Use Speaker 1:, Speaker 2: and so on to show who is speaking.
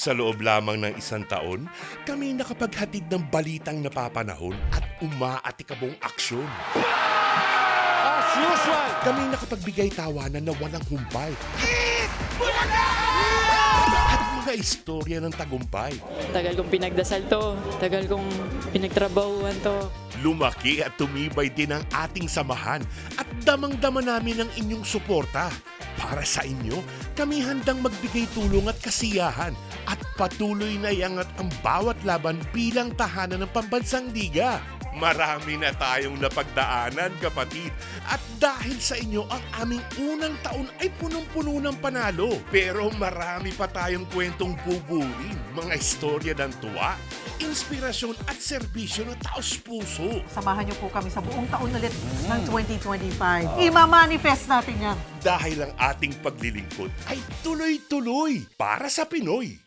Speaker 1: Sa loob lamang ng isang taon, kami nakapaghatid ng balitang napapanahon at umaatikabong aksyon.
Speaker 2: As usual!
Speaker 1: Kami nakapagbigay tawanan na walang humpay. At mga istorya ng tagumpay.
Speaker 3: Tagal kong pinagdasal to. Tagal kong pinagtrabahuan to.
Speaker 1: Lumaki at tumibay din ang ating samahan at damang-dama namin ang inyong suporta. Para sa inyo, kami handang magbigay tulong at kasiyahan at patuloy na iangat ang bawat laban bilang tahanan ng pambansang liga. Marami na tayong napagdaanan, kapatid. At dahil sa inyo, ang aming unang taon ay punong-puno ng panalo. Pero marami pa tayong kwentong buburin. Mga istorya ng tuwa, inspirasyon at serbisyo na taos-puso.
Speaker 4: Samahan niyo po kami sa buong taon ulit ng 2025. Ima-manifest natin yan.
Speaker 1: Dahil ang ating paglilingkod ay tuloy-tuloy para sa Pinoy.